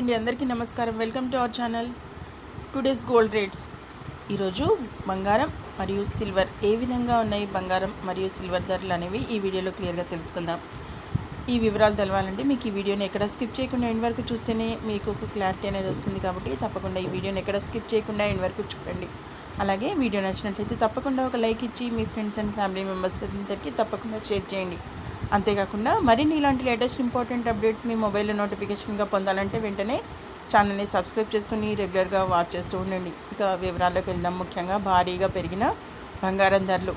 అండి అందరికీ నమస్కారం. Welcome to our channel. Today's gold rates. ఈరోజు బంగారం మరియు సిల్వర్ ఏ విధంగా ఉన్నాయి? బంగారం మరియు సిల్వర్ ధరలు అనేవి ఈ వీడియోలో క్లియర్గా తెలుసుకుందాం. ఈ వివరాలు తెలవాలంటే మీకు ఈ వీడియోని ఎక్కడ స్కిప్ చేయకుండా ఎండ్ వరకు చూస్తేనే మీకు ఒక క్లారిటీ అనేది వస్తుంది కాబట్టి తప్పకుండా ఈ వీడియోని ఎక్కడ స్కిప్ చేయకుండా ఎండ్ వరకు చూడండి. అలాగే వీడియో నచ్చినట్లయితే తప్పకుండా ఒక లైక్ ఇచ్చి మీ ఫ్రెండ్స్ అండ్ ఫ్యామిలీ మెంబర్స్ అందరికీ తప్పకుండా షేర్ చేయండి. అంతేకాకుండా మరిన్ని ఇలాంటి లేటెస్ట్ ఇంపార్టెంట్ అప్డేట్స్ మీ మొబైల్లో నోటిఫికేషన్గా పొందాలంటే వెంటనే ఛానల్ని సబ్స్క్రైబ్ చేసుకుని రెగ్యులర్గా వాచ్ చేస్తూ ఉండండి. ఇక వివరాల్లోకి వెళ్దాం. ముఖ్యంగా భారీగా పెరిగిన బంగారం ధరలు.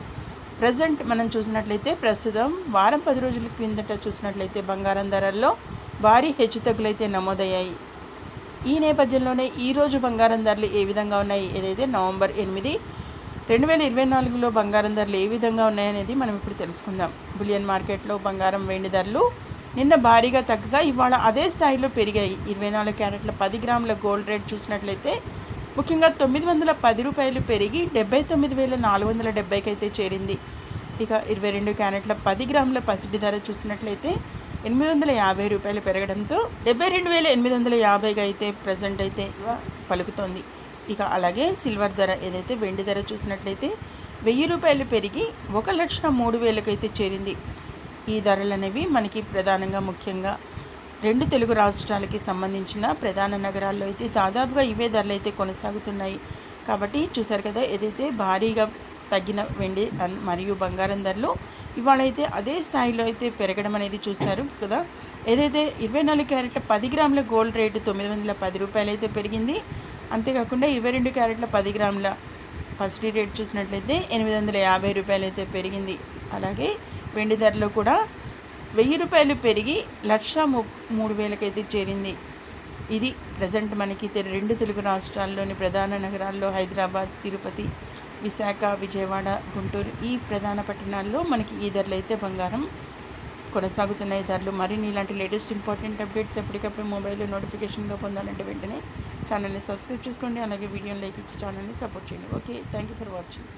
ప్రజెంట్ మనం చూసినట్లయితే ప్రస్తుతం వారం పది రోజుల క్రిందట చూసినట్లయితే బంగారం ధరల్లో భారీ హెచ్చుతగ్గులైతే నమోదయ్యాయి. ఈ నేపథ్యంలోనే ఈరోజు బంగారం ధరలు ఏ విధంగా ఉన్నాయి? ఏదైతే నవంబర్ ఎనిమిది రెండు వేల ఇరవై నాలుగులో బంగారం ధరలు ఏ విధంగా ఉన్నాయనేది మనం ఇప్పుడు తెలుసుకుందాం. బులియన్ మార్కెట్లో బంగారం వెండి ధరలు నిన్న భారీగా తగ్గగా ఇవాళ అదే స్థాయిలో పెరిగాయి. ఇరవై నాలుగు క్యారెట్ల పది గ్రాముల గోల్డ్ రేట్ చూసినట్లయితే ముఖ్యంగా తొమ్మిది వందల పది రూపాయలు పెరిగి డెబ్బై తొమ్మిది వేల నాలుగు వందల డెబ్బైకి అయితే చేరింది. ఇక ఇరవై రెండు క్యారెట్ల పది గ్రాముల పసిడి ధర చూసినట్లయితే ఎనిమిది వందల యాభై రూపాయలు పెరగడంతో డెబ్బై రెండు వేల ఎనిమిది వందల యాభైగా అయితే ప్రజెంట్ అయితే పలుకుతోంది. ఇక అలాగే సిల్వర్ ధర ఏదైతే వెండి ధర చూసినట్లయితే వెయ్యి రూపాయలు పెరిగి ఒక లక్ష మూడు వేలకైతే చేరింది. ఈ ధరలు అనేవి మనకి ప్రధానంగా ముఖ్యంగా రెండు తెలుగు రాష్ట్రాలకి సంబంధించిన ప్రధాన నగరాల్లో అయితే దాదాపుగా ఇవే ధరలు అయితే కొనసాగుతున్నాయి. కాబట్టి చూసారు కదా ఏదైతే భారీగా తగ్గిన వెండి మరియు బంగారం ధరలు ఇవాళైతే అదే స్థాయిలో అయితే పెరగడం అనేది చూశారు కదా. ఏదైతే ఇరవై నాలుగు క్యారెట్ల పది గ్రాముల గోల్డ్ రేటు తొమ్మిది వందల పది రూపాయలు అయితే పెరిగింది. అంతేకాకుండా ఇరవై రెండు క్యారెట్ల పది గ్రాముల పసిడి రేట్ చూసినట్లయితే ఎనిమిది వందల యాభై రూపాయలు అయితే పెరిగింది. అలాగే వెండి ధరలు కూడా వెయ్యి రూపాయలు పెరిగి లక్ష మూడు వేలకైతే చేరింది. ఇది ప్రజెంట్ మనకి రెండు తెలుగు రాష్ట్రాల్లోని ప్రధాన నగరాల్లో హైదరాబాద్ తిరుపతి విశాఖ విజయవాడ గుంటూరు ఈ ప్రధాన పట్టణాల్లో మనకి ఈ ధరలు అయితే బంగారం కొనసాగుతున్నాయి ధరలు. మరిన్ని ఇలాంటి లేటెస్ట్ ఇంపార్టెంట్ అప్డేట్స్ ఎప్పటికప్పుడు మొబైల్లో నోటిఫికేషన్గా పొందాలంటే వెంటనే ఛానల్ని సబ్స్క్రైబ్ చేసుకోండి. అలాగే వీడియోని లైక్ ఇచ్చి ఛానల్ని సపోర్ట్ చేయండి. Okay thank you for watching.